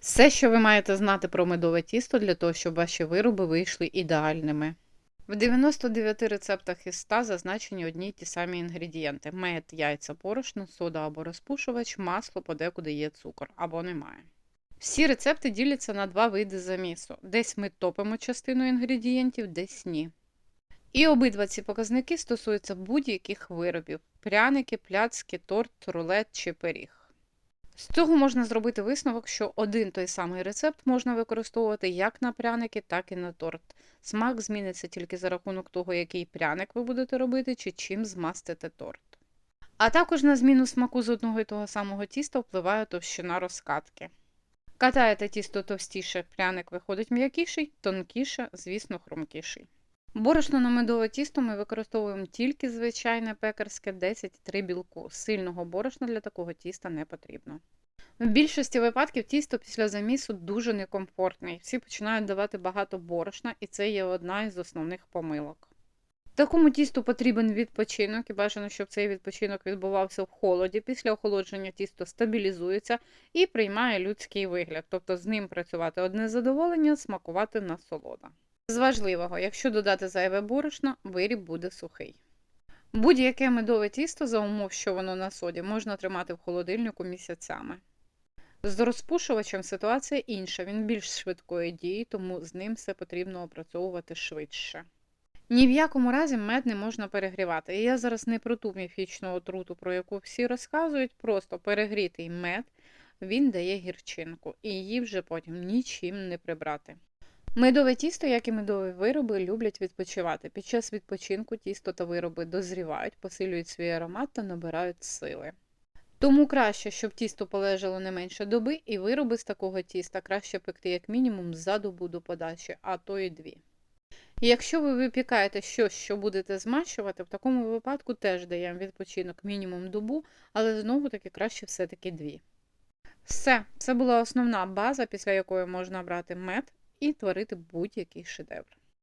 Все, що ви маєте знати про медове тісто для того, щоб ваші вироби вийшли ідеальними. В 99 рецептах із 100 зазначені одні й ті самі інгредієнти: мед, яйця, борошно, сода або розпушувач, масло, подекуди є цукор або немає. Всі рецепти діляться на два види замісу. Десь ми топимо частину інгредієнтів, десь ні. І обидва ці показники стосуються будь-яких виробів: пряники, пляцки, торт, рулет чи пиріг. З цього можна зробити висновок, що один той самий рецепт можна використовувати як на пряники, так і на торт. Смак зміниться тільки за рахунок того, який пряник ви будете робити, чи чим змастите торт. А також на зміну смаку з одного і того самого тіста впливає товщина розкатки. Катаєте тісто товстіше, пряник виходить м'якіший, тонкіше, звісно, хрумкіший. Борошно на медове тісто ми використовуємо тільки звичайне пекарське 10,3 білку. Сильного борошна для такого тіста не потрібно. В більшості випадків тісто після замісу дуже некомфортний. Всі починають давати багато борошна, і це є одна із основних помилок. Такому тісту потрібен відпочинок і бажано, щоб цей відпочинок відбувався в холоді. Після охолодження тісто стабілізується і приймає людський вигляд, тобто з ним працювати одне задоволення, смакувати насолода. З важливого, якщо додати зайве борошно, виріб буде сухий. Будь-яке медове тісто за умов, що воно на соді, можна тримати в холодильнику місяцями. З розпушувачем ситуація інша, він більш швидкої дії, тому з ним все потрібно опрацьовувати швидше. Ні в якому разі мед не можна перегрівати. І я зараз не про ту міфічну отруту, про яку всі розказують, просто перегрітий мед він дає гірчинку, і її вже потім нічим не прибрати. Медове тісто, як і медові вироби, люблять відпочивати. Під час відпочинку тісто та вироби дозрівають, посилюють свій аромат та набирають сили. Тому краще, щоб тісто полежало не менше доби, і вироби з такого тіста краще пекти як мінімум за добу до подачі, а то і дві. Якщо ви випікаєте щось, що будете змащувати, в такому випадку теж даємо відпочинок мінімум добу, але знову таки краще все-таки дві. Все, це була основна база, після якої можна брати мед і творити будь-який шедевр.